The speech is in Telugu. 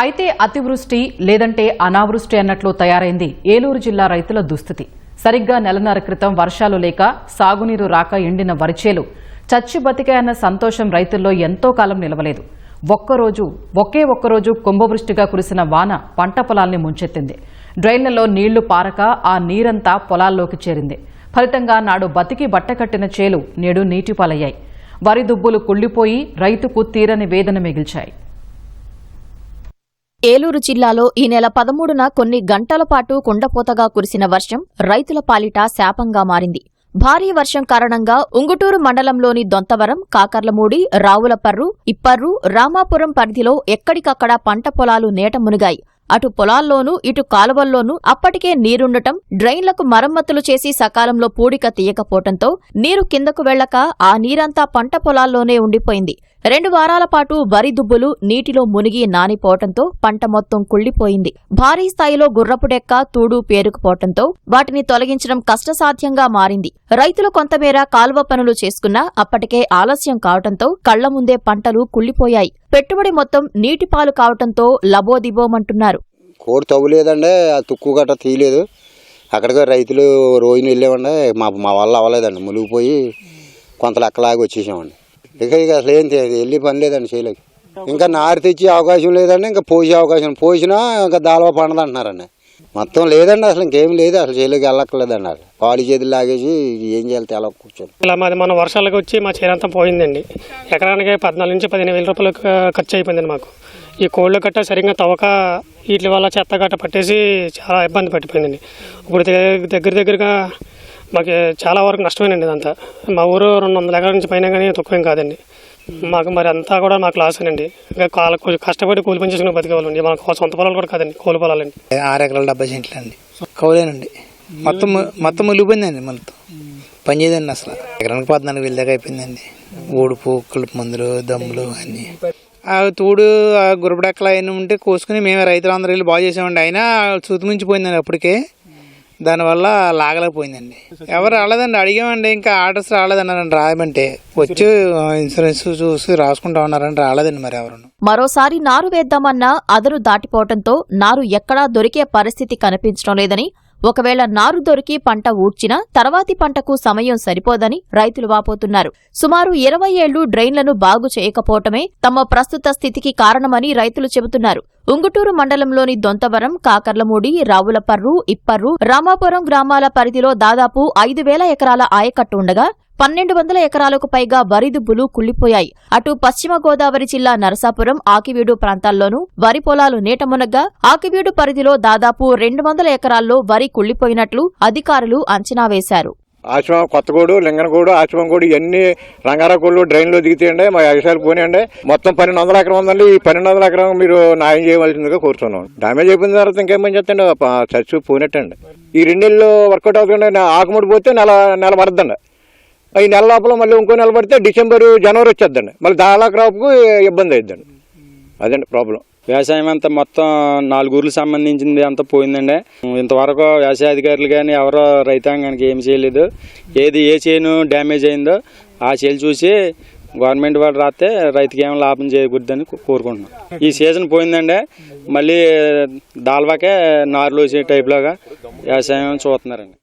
అయితే అతివృష్టి లేదంటే అనావృష్టి అన్నట్లు తయారైంది ఏలూరు జిల్లా రైతుల దుస్థితి. సరిగ్గా నెలన్నర క్రితం వర్షాలు లేక సాగునీరు రాక ఎండిన వరిచేలు. చచ్చి బతికాయన్న సంతోషం రైతుల్లో ఎంతో కాలం నిలవలేదు. ఒక్కరోజు ఒకే ఒక్కరోజు కుంభవృష్టిగా కురిసిన వాన పంట పొలాల్ని ముంచెత్తింది. డ్రైన్లలో నీళ్ళు పారక ఆ నీరంతా పొలాల్లోకి చేరింది. ఫలితంగా నాడు బతికి బట్టకట్టిన చేలు నేడు నీటిపాలయ్యాయి. వరి దుబ్బులు కుళ్ళిపోయి రైతుకు తీరని వేదన మిగిల్చాయి. ఏలూరు జిల్లాలో ఈ నెల పదమూడున కొన్ని గంటల పాటు కుండపోతగా కురిసిన వర్షం రైతుల పాలిట శాపంగా మారింది. భారీ వర్షం కారణంగా ఉంగుటూరు మండలంలోని దొంతవరం కాకర్లమూడి రావులపర్రు ఇప్పర్రు రామాపురం పరిధిలో ఎక్కడికక్కడ పంట పొలాలు నేట మునిగాయి. అటు పొలాల్లోనూ ఇటు కాలువల్లోనూ అప్పటికే నీరుండటం డ్రైన్లకు మరమ్మతులు చేసి సకాలంలో పూడిక తీయకపోవటంతో నీరు కిందకు వెళ్ళక ఆ నీరంతా పంట పొలాల్లోనే ఉండిపోయింది. రెండు వారాల పాటు వరి దుబ్బులు నీటిలో మునిగి నానిపోవటంతో పంట మొత్తం కుళ్ళిపోయింది భారీ స్థాయిలో గుర్రపుడెక్క తూడు పేరుకుపోవటంతో వాటిని తొలగించడం కష్టసాధ్యంగా మారింది. రైతులు కొంతమేర కాలువ పనులు చేసుకున్నా అప్పటికే ఆలస్యం కావటంతో కళ్ళ ముందే పంటలు కుళ్ళిపోయాయి పెట్టుబడి మొత్తం నీటిపాలు కావటంతో లబోదిబోమంటున్నారు. కోడి తవ్వులేదండి తుక్కు గట్రా తీయలేదు. అక్కడికి రైతులు రోజున వెళ్ళామండి మా మా వల్ల అవ్వలేదండి. మునిగిపోయి కొంత లెక్కలాగి వచ్చేసామండి. ఇక ఇక అసలు ఏం తెలియదు వెళ్ళి పని లేదండి చేయలేక ఇంకా నారు తెచ్చే అవకాశం లేదండి ఇంకా పోసే అవకాశం పోసినా ఇంకా దాల్వ పండదు అంటున్నారండి. మొత్తం లేదండి అసలు ఇంకేం లేదు అసలు చేయలేక వెళ్ళక్కర్లేదండి అసలు. పాడి చేతులు లాగేసి ఏం చేయాలి తెల కూర్చొని. ఇలా మాది మన వర్షాలకు వచ్చి మా చేనంతా పోయిందండి. ఎకరానికి పద్నాలుగు నుంచి పదిహేను వేల రూపాయలు ఖర్చు అయిపోయిందండి మాకు. ఈ కోళ్ళు గట్ట సరిగ్గా తవ్వక వీటి వల్ల చెత్త గట్ట పట్టేసి చాలా ఇబ్బంది పట్టిపోయిందండి. ఇప్పుడు దగ్గర దగ్గరగా మాకు చాలా వరకు నష్టమేనండి ఇదంతా. మా ఊరు రెండు వందల ఎకరాల నుంచి పైన కానీ తక్కువేం కాదండి. మాకు మరి అంతా కూడా మా క్లాసేనండి ఇంకా కాల కొంచెం కష్టపడి కూలి పని చేసుకుని బతికేవాళ్ళండి మాకు సొంత పొలాలు కూడా కాదండి కూలి పొలాలండి. ఆరు ఎకరాల డెబ్బై సెంట్లు అండి. కౌలేనండి. మొత్తం మొత్తం ములిగిపోయిందండి మొత్తం పని చేయదండి అసలు. ఎకరానికి పద్నాలుగు వేలు దాకా అయిపోయిందండి. ఊడుపు కలుపు మందులు దమ్ములు అన్నీ. ఆ తూడు ఆ గురబడెక్కలు ఉంటే కోసుకుని మేమే రైతులందరూ వెళ్ళి బాగు చేసామండి అయినా చూతుమించిపోయిందండి అప్పటికే. దానివల్ల లాగలేకపోయిందండి. ఎవరు రాలేదండి అడిగామండి ఇంకా ఆర్డర్స్ రాలేదన్నారండి రాయమంటే. వచ్చి ఇన్సూరెన్స్ చూసి రాసుకుంటా ఉన్నారని రాలేదండి మరి ఎవరు మరోసారి నారు వేద్దామన్నా అదరు దాటిపోవడంతో నారు ఎక్కడా దొరికే పరిస్థితి కనిపించడం లేదని ఒకవేళ నారు దొరికి పంట ఊడ్చినా తర్వాతి పంటకు సమయం సరిపోదని రైతులు వాపోతున్నారు. సుమారు ఇరవై ఏళ్ళు డ్రైన్లను బాగు చేయకపోవటమే తమ ప్రస్తుత స్థితికి కారణమని రైతులు చెబుతున్నారు. ఉంగుటూరు మండలంలోని దొంతవరం కాకర్లమూడి రావులపర్రు ఇప్పర్రు రామాపురం గ్రామాల పరిధిలో దాదాపు ఐదు వేల ఎకరాల ఆయకట్టు ఉండగా పన్నెండు వందల ఎకరాలకు పైగా వరి దుబ్బులు కుళ్ళిపోయాయి అటు పశ్చిమ గోదావరి జిల్లా నరసాపురం ఆకివీడు ప్రాంతాల్లోనూ వరి పొలాలు నీటమునగ్గా ఆకివీడు పరిధిలో దాదాపు రెండు వందల ఎకరాల్లో వరి కుళ్ళిపోయినట్లు అధికారులు అంచనా వేశారు. ఆశ్రమం కొత్తగూడు లింగనగూడు ఆశ్రమం కూడా ఇవన్నీ రంగారాకోళ్ళు డ్రైన్లో దిగుతాయండి మా ఎగసాలు పోనీయండి. మొత్తం పన్నెండు వందల ఎకరం ఉందండి. ఈ పన్నెండు వందల ఎకరం మీరు న్యాయం చేయవలసిందిగా కోరుతున్నాం. డ్యామేజ్ అయిపోయిన తర్వాత ఇంకేం పని చేస్తండి? చచ్చి పోయినట్టండి ఈ రెండేళ్ళు వర్కౌట్ అవుతుందండి. ఆకుముడి పోతే నెల నెల పడద్దండి. ఈ నెల లోపల మళ్ళీ ఇంకో నెల పడితే డిసెంబర్ జనవరి వచ్చేద్దండి. మళ్ళీ దాలా క్రాప్కు ఇబ్బంది అయిద్దండి. అదండి ప్రాబ్లం. వ్యవసాయం అంతా మొత్తం నాలుగు ఊర్లకు సంబంధించింది అంతా పోయిందండి. ఇంతవరకు వ్యవసాయ అధికారులు కానీ ఎవరో రైతాంగానికి ఏం చేయలేదు. ఏది ఏ చేను డ్యామేజ్ అయిందో ఆ చేలు చూసి గవర్నమెంట్ వాళ్ళు రాస్తే రైతుకి ఏం లాభం చేయకూడదని కోరుకుంటున్నాం. ఈ సీజన్ పోయిందండి. మళ్ళీ దాల్వాకే నారులు వచ్చే టైప్లోగా వ్యవసాయం చూస్తున్నారండి.